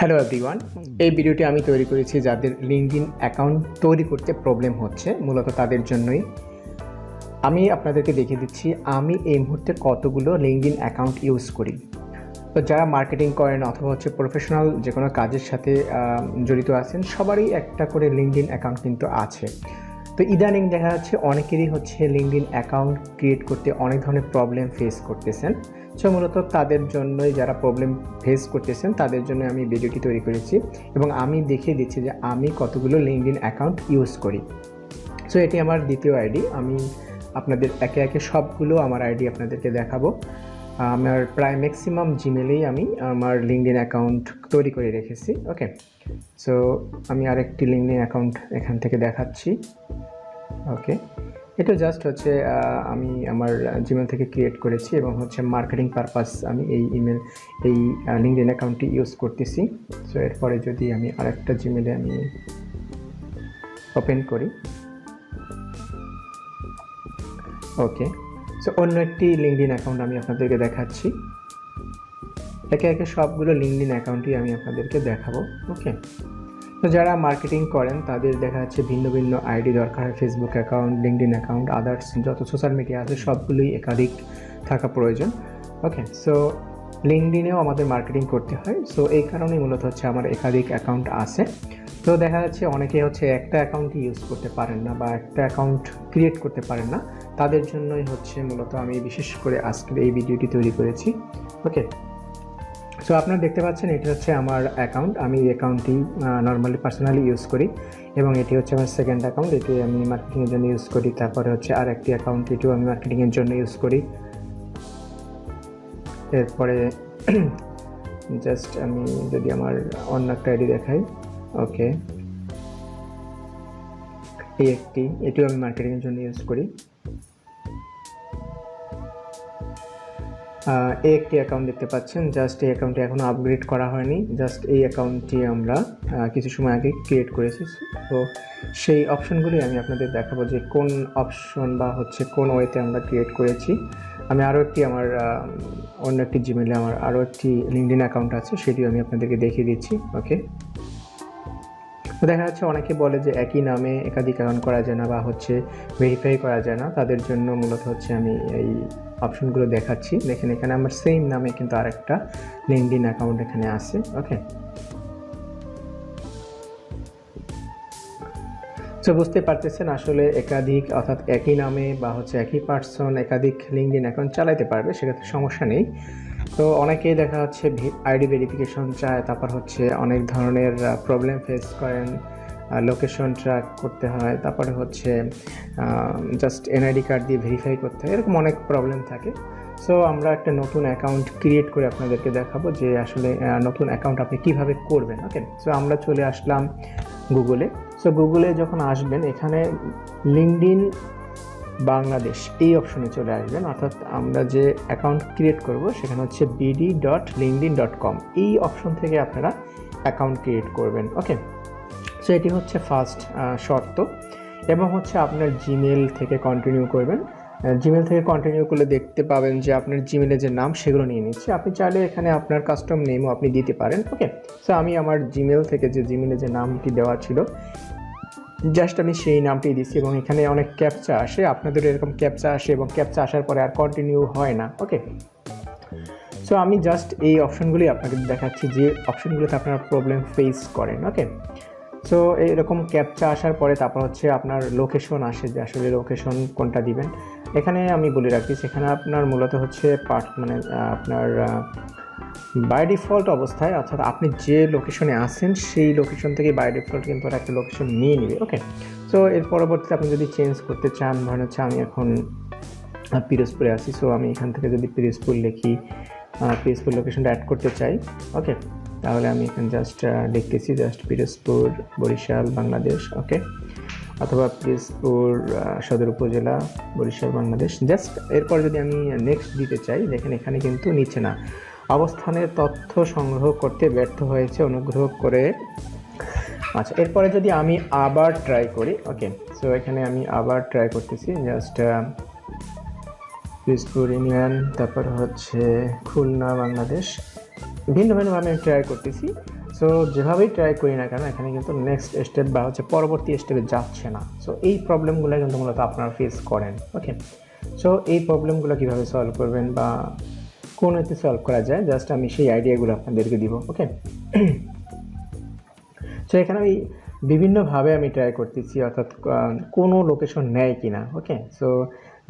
Hello everyone এই ভিডিওটি আমি তৈরি করেছি যাদের লিঙ্কডিন অ্যাকাউন্ট তৈরি করতে প্রবলেম হচ্ছে, মূলত তাদের জন্যই। আমি আপনাদেরকে দেখিয়ে দিচ্ছি, আমি এই মুহূর্তে কতগুলো লিঙ্কডিন অ্যাকাউন্ট ইউজ করি। তো যারা মার্কেটিং করেন অথবা হচ্ছে প্রফেশনাল যে কোনো কাজের সাথে জড়িত আছেন, সবারই একটা করে লিঙ্কডিন অ্যাকাউন্ট কিন্তু আছে। তো ইদানিং দেখা যাচ্ছে অনেকেরই হচ্ছে লিঙ্কডিন অ্যাকাউন্ট ক্রিয়েট করতে অনেক ধরনের প্রবলেম ফেস করতেছেন। সো মূলত তাদের জন্যই যারা প্রবলেম ফেস করতেছেন, তাদের জন্য আমি ভিডিওটি তৈরি করেছি এবং আমি দেখিয়ে দিচ্ছি যে আমি কতগুলো লিঙ্কডিন অ্যাকাউন্ট ইউজ করি। সো এটি আমার দ্বিতীয় আইডি আমি আপনাদের একে একে সবগুলো আমার আইডি আপনাদেরকে দেখাবো। আমার প্রায় ম্যাক্সিমাম জিমেলেই আমি আমার লিঙ্কডিন অ্যাকাউন্ট তৈরি করে রেখেছি ওকে সো আমি আরেকটি লিঙ্কডিন অ্যাকাউন্ট এখান থেকে দেখাচ্ছি ওকে এটা জাস্ট হচ্ছে আমি আমার জিমেল থেকে ক্রিয়েট করেছি এবং হচ্ছে মার্কেটিং পারপাস আমি এই ইমেল এই লিঙ্কডিন অ্যাকাউন্টটি ইউজ করতেছি। সো এরপরে যদি আমি আরেকটা জিমেলে আমি ওপেন করি। ওকে সো অন্য একটি লিঙ্কডিন অ্যাকাউন্ট আমি আপনাদেরকে দেখাচ্ছি। একে একে সবগুলো লিঙ্কডিন অ্যাকাউন্টই আমি আপনাদেরকে দেখাবো। ওকে তো যারা মার্কেটিং করেন, তাদের দেখা যাচ্ছে ভিন্ন ভিন্ন আইডি দরকার হয় Facebook account LinkedIn account others যত সোশ্যাল মিডিয়া আছে, সবগুলোই একাধিক থাকা প্রয়োজন। ওকে সো লিঙ্কডিনেও আমাদের মার্কেটিং করতে হয়। সো এই কারণেই মূলত হচ্ছে আমার একাধিক অ্যাকাউন্ট আছে। তো দেখা যাচ্ছে অনেকে হচ্ছে একটা অ্যাকাউন্টই ইউজ করতে পারেন না বা একটা অ্যাকাউন্ট ক্রিয়েট করতে পারেন না। তাদের জন্যই হচ্ছে মূলত আমি বিশেষ করে আজকের এই ভিডিওটি তৈরি করেছি। ওকে সো আপনারা দেখতে পাচ্ছেন, এটা হচ্ছে আমার অ্যাকাউন্ট আমি এই অ্যাকাউন্টটি নর্মালি পার্সোনালি ইউজ করি এবং এটি হচ্ছে আমার সেকেন্ড অ্যাকাউন্ট এটি আমি মার্কেটিংয়ের জন্য ইউজ করি। তারপরে হচ্ছে আর একটি অ্যাকাউন্ট এটিও আমি মার্কেটিংয়ের জন্য ইউজ করি। এরপরে জাস্ট আমি যদি আমার অন্য একটা আইডি দেখাই, ওকে। এই একটি, এটিও আমি মার্কেটিংয়ের জন্য ইউজ করি। এই একটি অ্যাকাউন্ট দেখতে পাচ্ছেন। জাস্ট এই অ্যাকাউন্টটি এখনও আপগ্রেড করা হয়নি। জাস্ট এই অ্যাকাউন্টটি আমরা কিছু সময় আগে ক্রিয়েট করেছি। তো সেই অপশনগুলি আমি আপনাদের দেখাবো যে কোন অপশন বা হচ্ছে কোন ওয়েতে আমরা ক্রিয়েট করেছি। আমি আরও একটি আমার অন্য একটি জিমেলে আমার আরও একটি লিঙ্কডিন অ্যাকাউন্ট আছে, সেটিও আমি আপনাদেরকে দেখিয়ে দিচ্ছি। ওকে দেখা যাচ্ছে অনেকে বলে যে একই নামে একাধিক করা যায় না বা হচ্ছে ভেরিফাই করা যায় না। তাদের জন্য মূলত হচ্ছে আমি এই অপশনগুলো দেখাচ্ছি। দেখেন এখানে আমার সেম নামে কিন্তু আরেকটা লিঙ্কডিন অ্যাকাউন্ট এখানে আছে। ওকে তো বুঝতে পারতেছেন আসলে একাধিক অর্থাৎ একই নামে বা হচ্ছে একই পার্সন একাধিক লিঙ্কডিন অ্যাকাউন্ট চালাতে পারবে, সেক্ষেত্রে সমস্যা নেই। তো অনেকেই দেখা যাচ্ছে আইডি ভেরিফিকেশন চায়, তারপর হচ্ছে অনেক ধরনের প্রবলেম ফেস করেন লোকেশন ট্র্যাক করতে হয়, তারপরে হচ্ছে জাস্ট এনআইডি কার্ড দিয়ে ভেরিফাই করতে হয়, এরকম অনেক প্রবলেম থাকে। সো আমরা একটা নতুন অ্যাকাউন্ট ক্রিয়েট করে আপনাদেরকে দেখাবো যে আসলে নতুন অ্যাকাউন্ট আপনি কীভাবে করবেন ওকে সো আমরা চলে আসলাম গুগলে সো গুগলে যখন আসবেন, এখানে লিঙ্কডিন বাংলাদেশ, এই অপশনে চলে আসবেন। অর্থাৎ আমরা যে অ্যাকাউন্ট ক্রিয়েট করব, সেখানে হচ্ছে BD dot LinkedIn dot com এই অপশন থেকে আপনারা অ্যাকাউন্ট ক্রিয়েট করবেন ওকে সো এটি হচ্ছে ফার্স্ট শর্ত। এবং হচ্ছে আপনার জিমেল থেকে কন্টিনিউ করবেন। জিমেল থেকে কন্টিনিউ করলে দেখতে পাবেন যে আপনার জিমেলের যে নাম, সেগুলো নিয়ে নিচ্ছে। আপনি চাইলে এখানে আপনার কাস্টম নেমও আপনি দিতে পারেন ওকে সো আমি আমার জিমেল থেকে যে জিমেলে যে নামটি দেওয়া ছিল জাস্ট আমি সেই নামটি দিচ্ছি এবং এখানে অনেক ক্যাপচা আসে। আপনাদের এরকম ক্যাপচা আসে এবং ক্যাপচা আসার পরে আর কন্টিনিউ হয় না। ওকে সো আমি জাস্ট এই অপশনগুলি আপনাকে দেখাচ্ছি যে অপশনগুলোতে আপনারা প্রবলেম ফেস করেন। ওকে সো এরকম ক্যাপচা আসার পরে তারপর হচ্ছে আপনার লোকেশন আসে যে আসলে লোকেশন কোনটা দিবেন। এখানে আমি বলে রাখি, সেখানে আপনার মূলত হচ্ছে পার্ট মানে আপনার বাই ডিফল্ট অবস্থায়, অর্থাৎ আপনি যে লোকেশনে আসেন সেই লোকেশন থেকে বাই ডিফল্ট কিন্তু ওরা একটা লোকেশন নিয়ে নেবে ওকে সো এর পরবর্তীতে আপনি যদি চেঞ্জ করতে চান, ধরেন হচ্ছে আমি এখন পিরোজপুরে আছি সো আমি এখান থেকে যদি পিরোজপুর লিখি পিরোজপুর লোকেশনটা অ্যাড করতে চাই ওকে তাহলে আমি এখানে জাস্ট লিখতেছি জাস্ট পিরোজপুর, বরিশাল, বাংলাদেশ ওকে অথবা পিরোজপুর সদর উপজেলা, বরিশাল, বাংলাদেশ। জাস্ট এরপর যদি আমি নেক্সট দিতে চাই, দেখেন এখানে কিন্তু নিচ্ছে না। অবস্থানের তথ্য সংগ্রহ করতে ব্যর্থ হয়েছে, অনুগ্রহ করে। আচ্ছা এরপরে যদি আমি আবার ট্রাই করি ওকে সো এখানে আমি আবার ট্রাই করতেছি জাস্ট পিসপুর ইউনিয়ন, তারপর হচ্ছে খুলনা, বাংলাদেশ। ভিন্ন ভিন্নভাবে আমি ট্রাই করতেছি। সো যেভাবেই ট্রাই করি না কেন, এখানে কিন্তু নেক্সট স্টেপ বা হচ্ছে পরবর্তী স্টেপে যাচ্ছে না। সো এই প্রবলেমগুলো কিন্তু মূলত আপনারা ফেস করেন ওকে সো এই প্রবলেমগুলো কীভাবে সলভ করবেন বা কোন এতে সলভ করা যায় জাস্ট আমি সেই আইডিয়াগুলো আপনাদেরকে দিব ওকে সো এখানে আমি বিভিন্নভাবে আমি ট্রাই করতেছি, অর্থাৎ কোনো লোকেশন নেয় কি না ওকে সো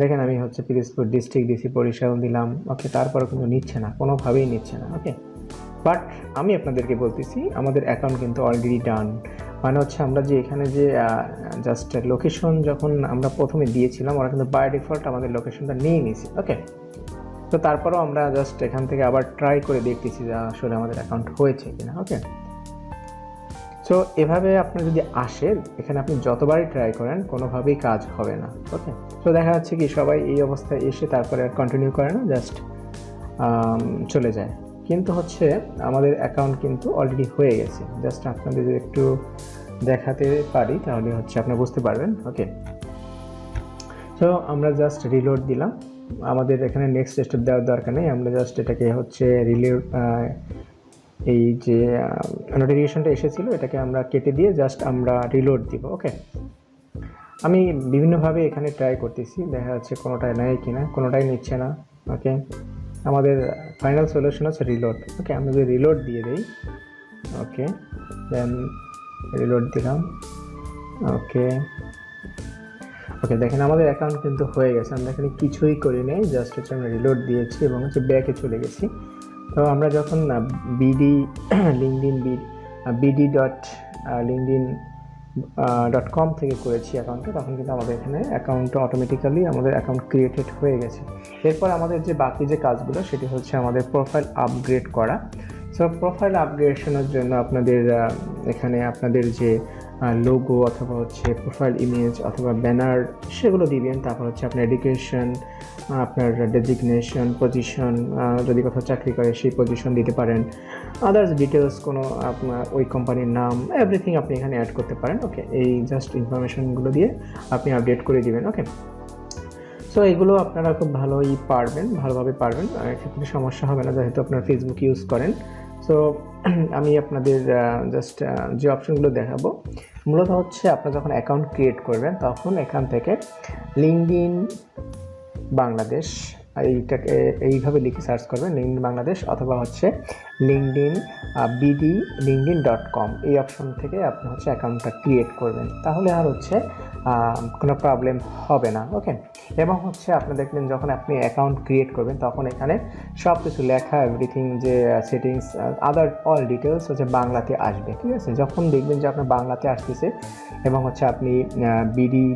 দেখেন আমি হচ্ছে পিরিজপুর ডিস্ট্রিক্ট দিছি, বরিশাল দিলাম ওকে তারপরে কিন্তু নিচ্ছে না, কোনোভাবেই নিচ্ছে না ওকে বাট আমি আপনাদেরকে বলতেছি, আমাদের অ্যাকাউন্ট কিন্তু অলরেডি ডান মানে হচ্ছে আমরা যে এখানে যে জাস্ট লোকেশন যখন আমরা প্রথমে দিয়েছিলাম, ওরা কিন্তু বাই ডিফল্ট আমাদের লোকেশনটা নিয়ে নিয়েছি ওকে তো তারপরেও আমরা জাস্ট এখান থেকে আবার ট্রাই করে দেখতেছি যে আসলে আমাদের অ্যাকাউন্ট হয়েছে কিনা ওকে সো এভাবে আপনি যদি আসেন এখানে আপনি যতবারই ট্রাই করেন, কোনোভাবেই কাজ হবে না ওকে তো দেখা যাচ্ছে কি সবাই এই অবস্থায় এসে তারপরে আর কন্টিনিউ করে না জাস্ট চলে যায়। কিন্তু হচ্ছে আমাদের অ্যাকাউন্ট কিন্তু অলরেডি হয়ে গেছে। জাস্ট আপনাদের যদি একটু দেখাতে পারি, তাহলে হচ্ছে আপনি বুঝতে পারবেন। ওকে তো আমরা জাস্ট রিলোড দিলাম। আমাদের এখানে নেক্সট স্টেপ দেওয়ার দরকার নেই। আমরা জাস্ট এটাকে হচ্ছে রিলোড এই যে নোটিফিকেশনটা এসেছিল, এটাকে আমরা কেটে দিয়ে জাস্ট আমরা রিলোড দিব। ওকে আমি বিভিন্নভাবে এখানে ট্রাই করতেছি। দেখা যাচ্ছে কোনোটাই নেয় কিনা, কোনোটাই নিচ্ছে না। ওকে আমাদের ফাইনাল সলিউশন হচ্ছে রিলোড ওকে আমি যদি রিলোড দিয়ে দিই ওকে দেন রিলোড দিলাম। ওকে ওকে দেখেন আমাদের অ্যাকাউন্ট কিন্তু হয়ে গেছে। আমরা এখানে কিছুই করি নাই জাস্ট হচ্ছে আমরা রিলোড দিয়েছি এবং হচ্ছে ব্যাকে চলে গেছি। তো আমরা যখন BD LinkedIn BD dot LinkedIn dot com থেকে করেছি অ্যাকাউন্টটা তখন কিন্তু আমাদের এখানে অ্যাকাউন্টটা অটোমেটিক্যালি আমাদের অ্যাকাউন্ট ক্রিয়েটেড হয়ে গেছে। এরপর আমাদের যে বাকি যে কাজগুলো, সেটি হচ্ছে আমাদের প্রোফাইল আপগ্রেড করা। সো প্রোফাইল আপগ্রেডেশনের জন্য আপনাদের এখানে আপনাদের যে লোগো অথবা হচ্ছে প্রোফাইল ইমেজ অথবা ব্যানার সেগুলো দিবেন। তারপর হচ্ছে আপনার এডুকেশন আপনার ডেজিগনেশন পজিশন যদি কোথাও চাকরি করে সেই পজিশন দিতে পারেন। আদার্স ডিটেলস কোনো আপনার ওই কোম্পানির নাম এভরিথিং আপনি এখানে অ্যাড করতে পারেন। ওকে এই জাস্ট ইনফরমেশনগুলো দিয়ে আপনি আপডেট করে দিবেন ওকে সো এগুলো আপনারা খুব ভালোই পারবেন, ভালোভাবে পারবেন। এক্ষেত্রে সমস্যা হবে না, যেহেতু আপনার ফেসবুক ইউজ করেন। সো আমি আপনাদের জাস্ট যে অপশনগুলো দেখাবো, মূলত হচ্ছে আপনারা যখন অ্যাকাউন্ট ক্রিয়েট করবেন, তখন এখান থেকে লিঙ্কডিন বাংলাদেশ। এইটাকে, এইভাবে লিখে সার্চ করবেন লিঙ্কডিন বাংলাদেশ অথবা হচ্ছে LinkedIn BD LinkedIn dot com. এই অপশন থেকে আপনি হচ্ছে অ্যাকাউন্টটা ক্রিয়েট করবেন। তাহলে আর হচ্ছে কোনো প্রবলেম হবে না ওকে এবং হচ্ছে আপনি দেখবেন যখন আপনি অ্যাকাউন্ট ক্রিয়েট করবেন, তখন এখানে সব কিছু লেখা এভরিথিং যে সেটিংস আদার অল ডিটেলস হচ্ছে বাংলাতে আসবে, ঠিক আছে? যখন দেখবেন যে আপনার বাংলাতে আসতেছে, এবং হচ্ছে আপনি BD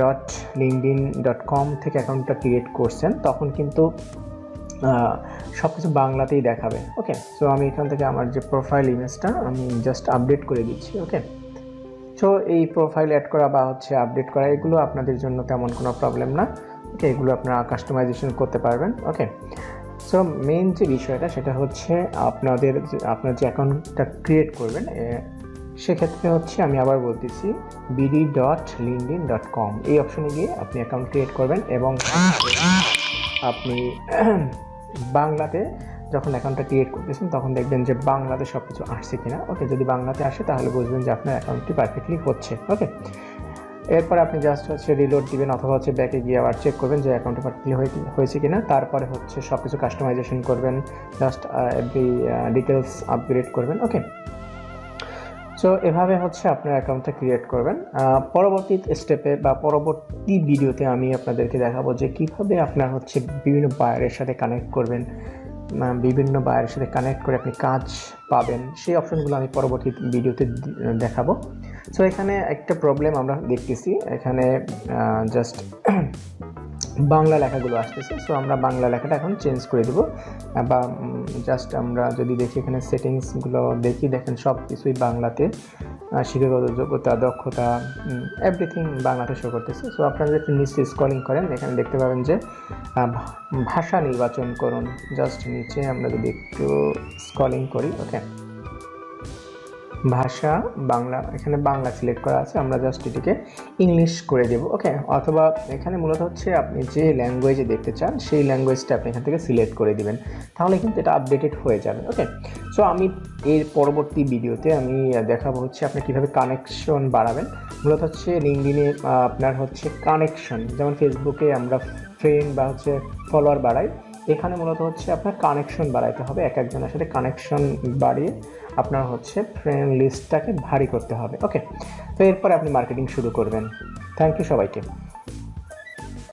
dot LinkedIn dot com থেকে অ্যাকাউন্টটা ক্রিয়েট করছেন, তখন কিন্তু সব কিছু বাংলাতেই দেখাবে ওকে সো আমি এখান থেকে আমার যে প্রোফাইল ইমেজটা আমি জাস্ট আপডেট করে দিচ্ছি ওকে সো এই প্রোফাইল অ্যাড করা বা হচ্ছে আপডেট করা, এগুলো আপনাদের জন্য তেমন কোনো প্রবলেম না ওকে এগুলো আপনারা কাস্টমাইজেশন করতে পারবেন ওকে সো মেন যে বিষয়টা, সেটা হচ্ছে আপনাদের আপনার যে অ্যাকাউন্টটা ক্রিয়েট করবেন সেক্ষেত্রে হচ্ছে আমি আবার বলতেছি BD dot LinkedIn dot com এই অপশনে গিয়ে আপনি অ্যাকাউন্ট ক্রিয়েট করবেন এবং আপনি বাংলাতে যখন অ্যাকাউন্টটা ক্রিয়েট করতেছেন, তখন দেখবেন যে বাংলাতে সব কিছু আসছে কিনা। ওকে যদি বাংলাতে আসে, তাহলে বুঝবেন যে আপনার অ্যাকাউন্টটি পারফেক্টলি হচ্ছে। ওকে এরপর আপনি জাস্ট হচ্ছে রিলোড দিবেন অথবা হচ্ছে ব্যাকে গিয়ে আবার চেক করবেন যে অ্যাকাউন্টে পারফেক্টলি হয়েছে কিনা। তারপরে হচ্ছে সব কিছু কাস্টমাইজেশন করবেন জাস্ট এভরি ডিটেলস আপগ্রেড করবেন। ওকে সো এভাবে হচ্ছে আপনার অ্যাকাউন্টটা ক্রিয়েট করবেন। পরবর্তী স্টেপে বা পরবর্তী ভিডিওতে আমি আপনাদেরকে দেখাবো যে কীভাবে আপনার হচ্ছে বিভিন্ন বায়ারের সাথে কানেক্ট করবেন বিভিন্ন বায়ারের সাথে কানেক্ট করে আপনি কাজ পাবেন। সেই অপশনগুলো আমি পরবর্তী ভিডিওতে দেখাবো। সো এখানে একটা প্রবলেম আমরা দেখতেছি। এখানে জাস্ট বাংলা লেখাগুলো আসতেছে সো আমরা বাংলা লেখাটা এখন চেঞ্জ করে দেবো। বা জাস্ট আমরা যদি দেখি এখানে সেটিংসগুলো দেখি, দেখেন সব কিছুই বাংলাতে শিক্ষাগত যোগ্যতা, দক্ষতা এভরিথিং বাংলাতে শো করতেছে। সো আপনারা যদি নিচে স্কলিং করেন, এখানে দেখতে পাবেন যে ভাষা নির্বাচন করুন। জাস্ট নিচে আমরা যদি একটু স্কলিং করি ওকে ভাষা, বাংলা, এখানে বাংলা সিলেক্ট করা আছে, আমরা জাস্ট এটিকে ইংলিশ করে দেব ওকে অথবা এখানে মূলত হচ্ছে আপনি যে ল্যাঙ্গুয়েজে দেখতে চান, সেই ল্যাঙ্গুয়েজটা আপনি এখান থেকে সিলেক্ট করে দিবেন, তাহলে কিন্তু এটা আপডেটেড হয়ে যাবে ওকে সো আমি এর পরবর্তী ভিডিওতে আমি দেখাবো হচ্ছে আপনি কীভাবে কানেকশন বাড়াবেন, মূলত হচ্ছে লিঙ্কডিনে আপনার হচ্ছে কানেকশন যেমন ফেসবুকে আমরা ফ্রেন্ড বা হচ্ছে ফলোয়ার বাড়াই, এখানে মূলত হচ্ছে আপনার কানেকশন বাড়াইতে হবে, এক একজনের সাথে কানেকশন বাড়িয়ে আপনার হচ্ছে ফ্রেন্ড লিস্টটাকে ভারী করতে হবে ওকে তো এরপরে আপনি মার্কেটিং শুরু করবেন। থ্যাংক ইউ সবাইকে।